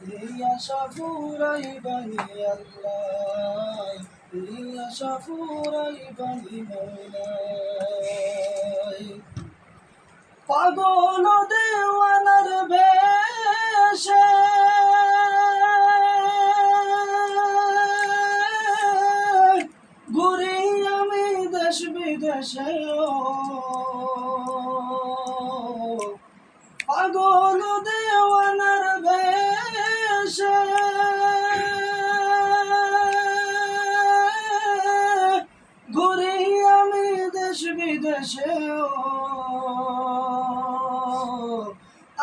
এই আশা ফুরাই বানি আল্লাহ। এই আশা ফুরাই বানি মৌলাই পাগল দেওয়ানার বেশে। ঘুরি আমি দেশ বিদেশে পাগল দেওয়ানার দেশ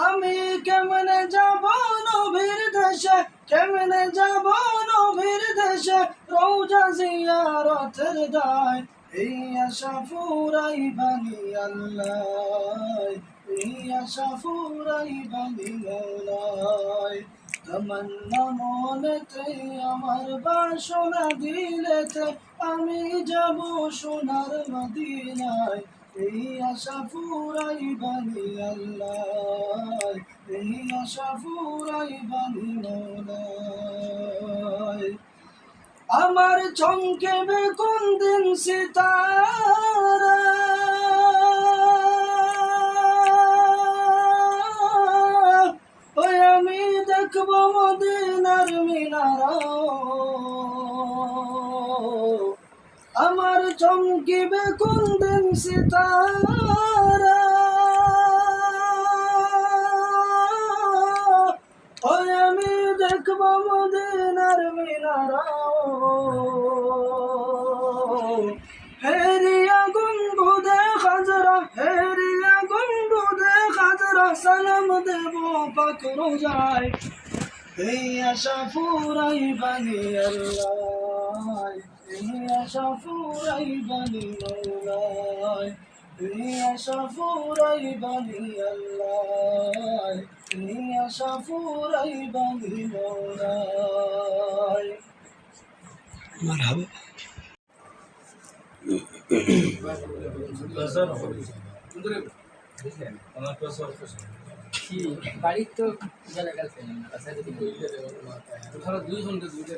আমি কেমনে যাব নবীর দেশে? কেমনে যাব নবীর দেশে? রোজা জিয়ারতের দায়। এই আশা এই আশা আমার বাসনা দিলেতে, আমি যাব সোনার মদিনায়। এই আশা ফুরাই বানি আল্লাহ, এই আশা ফুরাই বানি মৌলায় আমার চমকে সিতারা ওই আমি দেখব মদিনার মিনারা আমার চমকিবে কোন দিন সিতারা। ওই আমি দেখব মদিনার মিনারা সালাম দেব পাকর যায়। এই আশা ফুরাই বানি আল্লাহ। এই আশা ফুরাই বানি মৌলাই এই আশা ফুরাই বানি আল্লাহ। এই আশা ফুরাই বানি মৌলাই মারহাবা। বাড়ির তো দুজন গেছে দুই ঘণ্টা দুইটা